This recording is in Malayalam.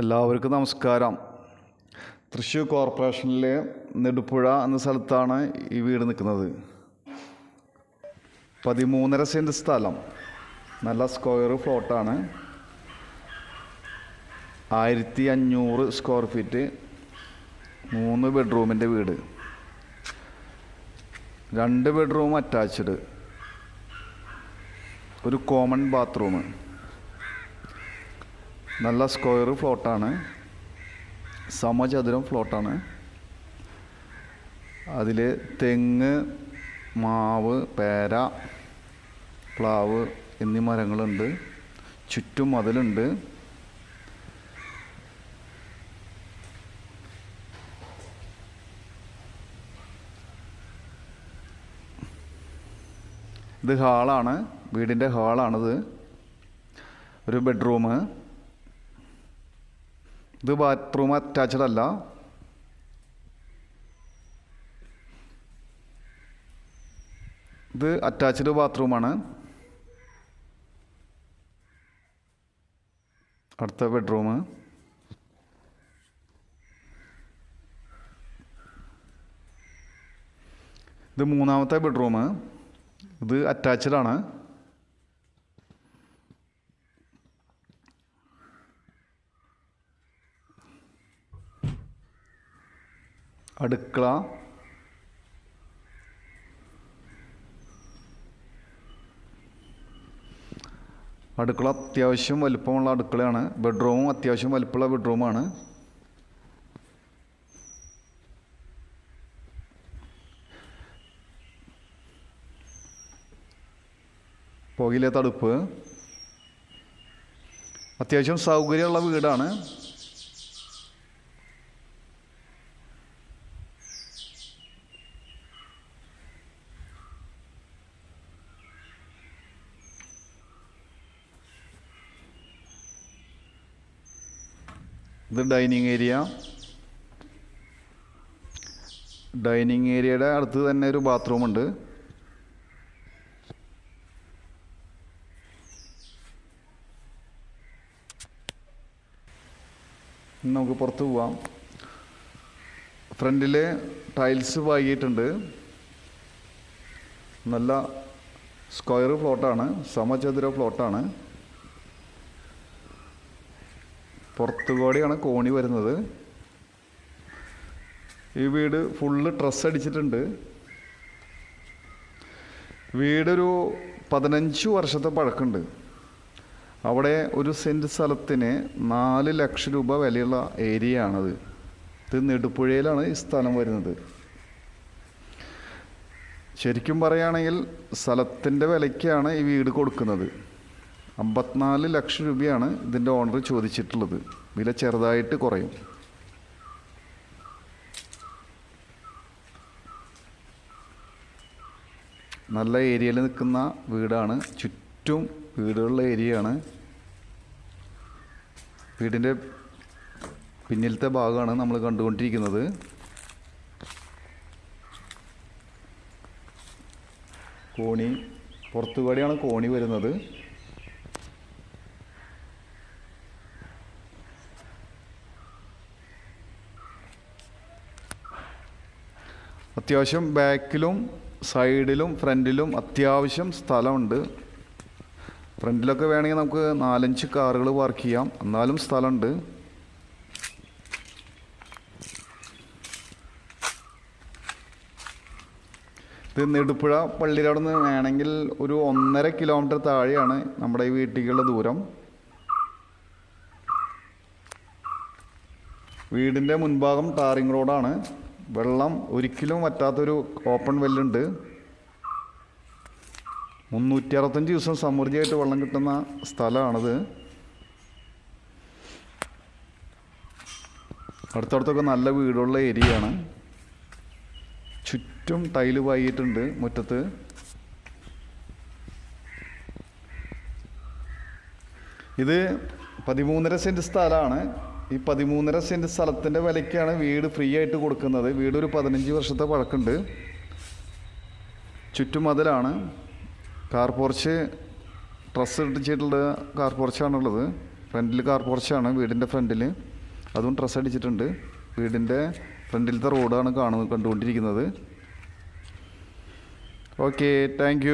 എല്ലാവർക്കും നമസ്കാരം. തൃശ്ശൂർ കോർപ്പറേഷനിലെ നെടുപ്പുഴ എന്ന സ്ഥലത്താണ് ഈ വീട് നിൽക്കുന്നത്. പതിമൂന്നര സെന്റ് സ്ഥലം. നല്ല സ്ക്വയർ ഫ്ലോട്ടാണ്. ആയിരത്തി അഞ്ഞൂറ് സ്ക്വയർ ഫീറ്റ് മൂന്ന് ബെഡ്റൂമിന്റെ വീട്. രണ്ട് ബെഡ്റൂം അറ്റാച്ച്ഡ്. ഒരു കോമൺ ബാത്റൂം. നല്ല സ്ക്വയർ ഫ്ലോട്ടാണ്. സമചതുരം ഫ്ലോട്ടാണ്. അതിൽ തെങ്ങ് മാവ് പേര പ്ലാവ് എന്നീ മരങ്ങളുണ്ട്. ചുറ്റും മതിലുണ്ട് ഇത് ഹാളാണ്. വീടിന്റെ ഹാളാണിത്. ഒരു ബെഡ്റൂം ഇത് ബാത്റൂം അറ്റാച്ച്ഡ് അല്ല. ഇത് അറ്റാച്ച്ഡ് ബാത്റൂമാണ് അടുത്ത ബെഡ്റൂം ഇത് മൂന്നാമത്തെ ബെഡ്റൂം ഇത് അറ്റാച്ച്ഡ് അടുക്കള. അടുക്കള അത്യാവശ്യം വലുപ്പമുള്ള അടുക്കളയാണ്. ബെഡ്റൂമും അത്യാവശ്യം വലുപ്പമുള്ള ബെഡ്റൂമാണ്. പുകയിലെ തടുപ്പ്. അത്യാവശ്യം സൗകര്യമുള്ള വീടാണ്. ഇത് ഡൈനിങ് ഏരിയ. ഡൈനിങ് ഏരിയയുടെ അടുത്ത് തന്നെ ഒരു ബാത്റൂം ഉണ്ട്. നമുക്ക് പുറത്ത് പോവാം. ഫ്രണ്ടിൽ ടൈൽസ് വാങ്ങിയിട്ടുണ്ട് നല്ല സ്ക്വയർ ഫ്ലോട്ടാണ് സമചതുര ഫ്ലോട്ടാണ് പുറത്തുകൂടെയാണ് കോണി വരുന്നത്. ഈ വീട് ഫുള്ള് ട്രസ് അടിച്ചിട്ടുണ്ട്. വീടൊരു പതിനഞ്ച് വർഷത്തെ പഴക്കമുണ്ട്. അവിടെ ഒരു സെന്റ് സ്ഥലത്തിന് നാല് ലക്ഷം രൂപ വിലയുള്ള ഏരിയ ആണത് ഇത് നെടുപ്പുഴയിലാണ് ഈ സ്ഥലം വരുന്നത്. ശരിക്കും പറയുകയാണെങ്കിൽ സ്ഥലത്തിന്റെ വിലയ്ക്കാണ് ഈ വീട് കൊടുക്കുന്നത്. അമ്പത്തിനാല് ലക്ഷം രൂപയാണ് ഇതിന്റെ ഓണർ ചോദിച്ചിട്ടുള്ളത്. വില ചെറുതായിട്ട് കുറയും. നല്ല ഏരിയയിൽ നിൽക്കുന്ന വീടാണ്. ചുറ്റും വീടുകളുള്ള ഏരിയയാണ്. വീടിന്റെ പിന്നിലത്തെ ഭാഗമാണ് നമ്മൾ കണ്ടുകൊണ്ടിരിക്കുന്നത്. കോണി പുറത്തുകൂടിയാണ് കോണി വരുന്നത്. അത്യാവശ്യം ബാക്കിലും സൈഡിലും ഫ്രണ്ടിലും അത്യാവശ്യം സ്ഥലമുണ്ട്. ഫ്രണ്ടിലൊക്കെ വേണമെങ്കിൽ നമുക്ക് നാലഞ്ച് കാറുകൾ പാർക്ക് ചെയ്യാം. എന്നാലും സ്ഥലമുണ്ട്. ഇത് നെടുപ്പുഴ പള്ളിയുടെ അവിടെ നിന്ന് വേണമെങ്കിൽ ഒരു ഒന്നര കിലോമീറ്റർ താഴെയാണ് നമ്മുടെ ഈ വീട്ടിലേക്കുള്ള ദൂരം. വീടിന്റെ മുൻഭാഗം ടാറിങ് റോഡാണ്. വെള്ളം ഒരിക്കലും വറ്റാത്തൊരു ഓപ്പൺ വെല്ലുണ്ട് മുന്നൂറ്റി അറുപത്തഞ്ച് ദിവസം സമൃദ്ധിയായിട്ട് വെള്ളം കിട്ടുന്ന സ്ഥലമാണിത്. അടുത്തടുത്തൊക്കെ നല്ല വീടുള്ള ഏരിയയാണ്. ചുറ്റും ടൈൽ പായിട്ടുണ്ട് മുറ്റത്ത്. ഇത് പതിമൂന്നര സെന്റ് സ്ഥലമാണ്. ഈ പതിമൂന്നര സെന്റ് സ്ഥലത്തിന്റെ വിലയ്ക്കാണ് വീട് ഫ്രീ ആയിട്ട് കൊടുക്കുന്നത്. വീട് ഒരു പതിനഞ്ച് വർഷത്തെ പഴക്കമുണ്ട്. ചുറ്റുമതിലാണ്. കാർ പോർച്ച് ട്രസ് അടിച്ചിട്ടുള്ള കാർ പോർച്ചാണുള്ളത് ഫ്രണ്ടിൽ കാർ പോർച്ചാണ് വീടിന്റെ ഫ്രണ്ടിൽ അതും ഡ്രസ്സ് അടിച്ചിട്ടുണ്ട്. വീടിന്റെ ഫ്രണ്ടിലത്തെ റോഡാണ് കാണുന്നത് കണ്ടുകൊണ്ടിരിക്കുന്നത്. Okay thank